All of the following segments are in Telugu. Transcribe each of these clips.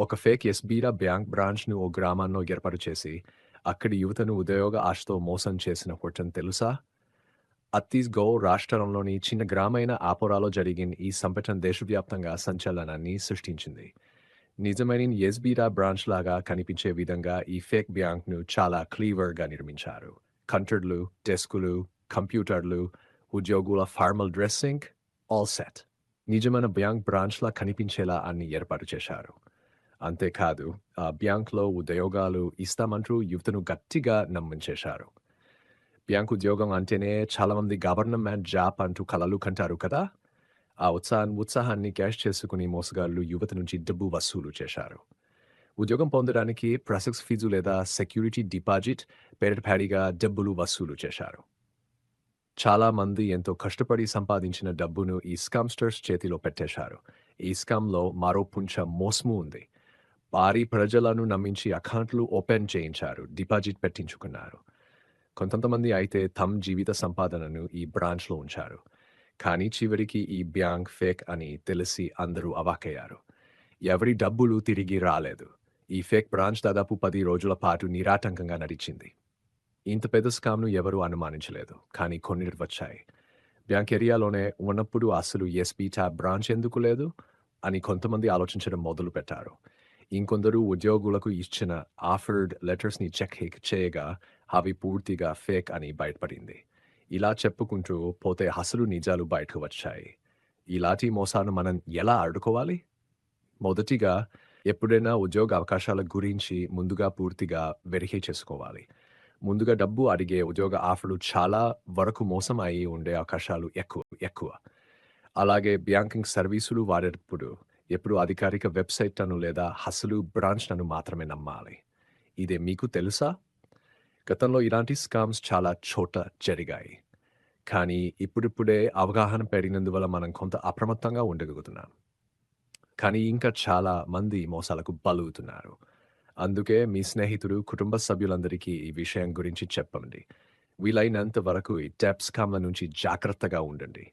ఒక ఫేక్ ఎస్బీరా బ్యాంక్ బ్రాంచ్ను ఓ గ్రామాల్లో ఏర్పాటు చేసి అక్కడి యువతను ఉద్యోగ ఆశతో మోసం చేసిన కొట్టని తెలుసా? ఛత్తీస్గఢ్ రాష్ట్రంలోని చిన్న గ్రామైన ఆపోరాలో జరిగిన ఈ సంఘటన దేశవ్యాప్తంగా సంచలనాన్ని సృష్టించింది. నిజమైన ఎస్బీరా బ్రాంచ్ లాగా కనిపించే విధంగా ఈ ఫేక్ బ్యాంక్ను చాలా క్లీవర్గా నిర్మించారు. కంటర్లు డెస్కులు కంప్యూటర్లు ఉద్యోగుల ఫార్మల్ డ్రెస్సింగ్ ఆల్ సెట్. నిజమైన బ్యాంక్ బ్రాంచ్లా కనిపించేలా అన్ని ఏర్పాటు చేశారు. అంతేకాదు ఆ బ్యాంక్లో ఉద్యోగాలు ఇస్తామంటూ యువతను గట్టిగా నమ్మించేశారు. బ్యాంక్ ఉద్యోగం అంటేనే చాలామంది గవర్నమెంట్ జాబ్ అంటూ కలలు కంటారు కదా! ఆ ఉత్సాహం ఉత్సాహాన్ని క్యాష్ చేసుకుని మోసగాళ్ళు యువత నుంచి డబ్బు వసూలు చేశారు. ఉద్యోగం పొందడానికి ప్రాసెస్ ఫీజు లేదా సెక్యూరిటీ డిపాజిట్ పేరుపాడిగా డబ్బులు వసూలు చేశారు. చాలా మంది ఎంతో కష్టపడి సంపాదించిన డబ్బును ఈ స్కామ్స్టర్స్ చేతిలో పెట్టేశారు. ఈ స్కామ్లో మరో పుంచ మోసము ఉంది. భారీ ప్రజలను నమ్మించి అకౌంట్లు ఓపెన్ చేయించారు డిపాజిట్ పెట్టించుకున్నారు. కొంతమంది అయితే తమ జీవిత సంపాదనను ఈ బ్రాంచ్లో ఉంచారు. కానీ చివరికి ఈ బ్యాంక్ ఫేక్ అని తెలిసి అందరూ అవాకయ్యారు ఎవరి డబ్బులు తిరిగి రాలేదు. ఈ ఫేక్ బ్రాంచ్ దాదాపు పది రోజుల పాటు నిరాటంకంగా నడిచింది. ఇంత పెద్ద స్కామ్ను ఎవరూ అనుమానించలేదు కానీ కొన్ని వచ్చాయి. బ్యాంక్ ఏరియాలోనే ఉన్నప్పుడు అసలు ఎస్బీ ట్యాబ్ బ్రాంచ్ ఎందుకు లేదు? అని కొంతమంది ఆలోచించడం మొదలు పెట్టారు ఇంకొందరు ఉద్యోగులకు ఇచ్చిన ఆఫర్డ్ లెటర్స్ని చెక్ చేయగా అవి పూర్తిగా ఫేక్ అని బయటపడింది ఇలా చెప్పుకుంటూ పోతే అసలు నిజాలు బయటకు వచ్చాయి ఇలాంటి మోసాలు మనం ఎలా అడ్డుకోవాలి మొదటిగా ఎప్పుడైనా ఉద్యోగ అవకాశాల గురించి ముందుగా పూర్తిగా వెరిఫై చేసుకోవాలి ముందుగా డబ్బు అడిగే ఉద్యోగ ఆఫర్లు చాలా వరకు మోసం అయి ఉండే అవకాశాలు ఎక్కువ ఎక్కువ అలాగే బ్యాంకింగ్ సర్వీసులు వాడేటప్పుడు ఎప్పుడు అధికారిక వెబ్సైట్లను లేదా అసలు బ్రాంచ్లను మాత్రమే నమ్మాలి. ఇదే మీకు తెలుసా? గతంలో ఇలాంటి స్కామ్స్ చాలా చోట జరిగాయి. కానీ ఇప్పుడిప్పుడే అవగాహన పెరిగినందువల్ల మనం కొంత అప్రమత్తంగా ఉండగలుగుతున్నాం. కానీ ఇంకా చాలా మంది మోసాలకు బలుగుతున్నారు అందుకే మీ స్నేహితులు కుటుంబ సభ్యులందరికీ ఈ విషయం గురించి చెప్పండి. వీలైనంత వరకు ఈ ట్యాప్ స్కామ్ల నుంచి జాగ్రత్తగా ఉండండి.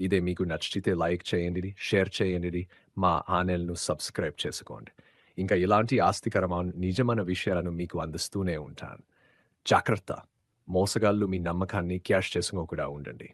ఇదే మీకు నచ్చితే లైక్ చేయండి షేర్ చేయండి మా ఆనెల్ను సబ్స్క్రైబ్ చేసుకోండి. ఇంకా ఇలాంటి ఆస్తికరమైన నిజమైన విషయాలను మీకు అందిస్తూనే ఉంటాను. జాగ్రత్త. మోసగాళ్ళు మీ నమ్మకాన్ని క్యాష్ చేసుకోకుండా ఉండండి.